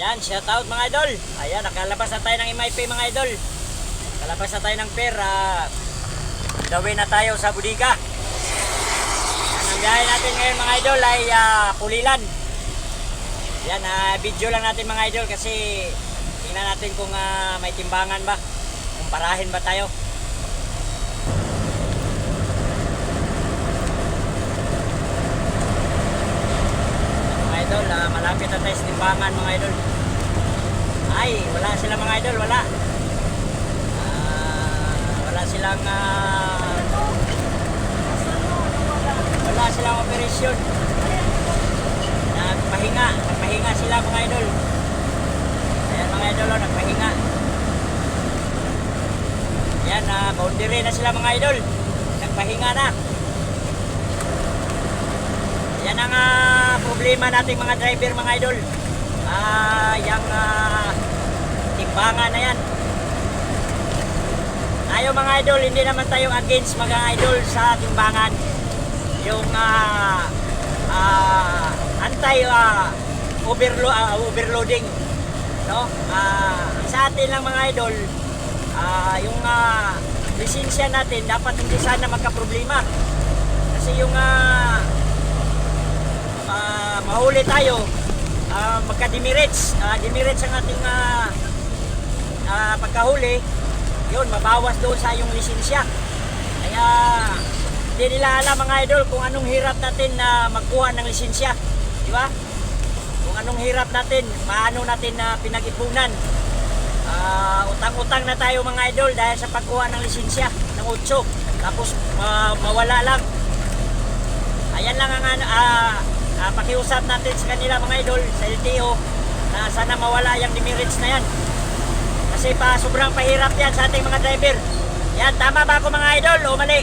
Yan, shout out mga idol. Ayan, nakalabas na tayo ng MIP mga idol. Nakalabas na tayo ng pera. Gawin na tayo sa budiga. Ang biyahe natin ngayon mga idol ay ah, Pulilan. Yan, ah, video lang natin mga idol kasi tingnan natin kung ah, may timbangan ba. Kung parahin ba tayo. mga idol, ah, malapit na tayo sa timbangan mga idol. Ay, wala sila mga idol, wala. Ah, wala silang ah, wala silang operasyon. Nagpahinga, nagpahinga sila mga idol. Ayan mga idol, oh, nagpahinga. Yan, uh, boundary na sila mga idol. Nagpahinga na. Yan ang ah, problema nating mga driver mga idol. Ah, yung ah, timbangan na yan. Tayo mga idol, hindi naman tayo against mga idol sa timbangan. Yung ah, ah, anti ah, overlo ah, overloading. No? Ah, sa atin lang mga idol, ah, yung ah, lisensya natin dapat hindi sana magka-problema. Kasi yung ah, mahuli tayo, ah, magka-demerits, ah, demerits ang ating ah, ah, pagkahuli, yun, mabawas doon sa yung lisensya. Kaya, hindi nila alam mga idol kung anong hirap natin na magkuha ng lisensya. Di ba? Kung anong hirap natin, paano natin na pinag-ipunan. Ah, utang-utang na tayo mga idol dahil sa pagkuha ng lisensya ng 8. Tapos ma- mawala lang. Ayan lang ang ano, ah, pakiusap natin sa kanila mga idol sa LTO na sana mawala yung demerits na yan. Kasi pa sobrang pahirap yan sa ating mga driver. Yan, tama ba ako mga idol o mali?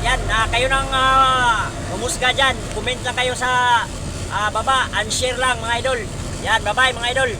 Yan, ah, kayo nang uh, humusga dyan. Comment lang kayo sa ah, baba and share lang mga idol. Yan, bye-bye mga idol.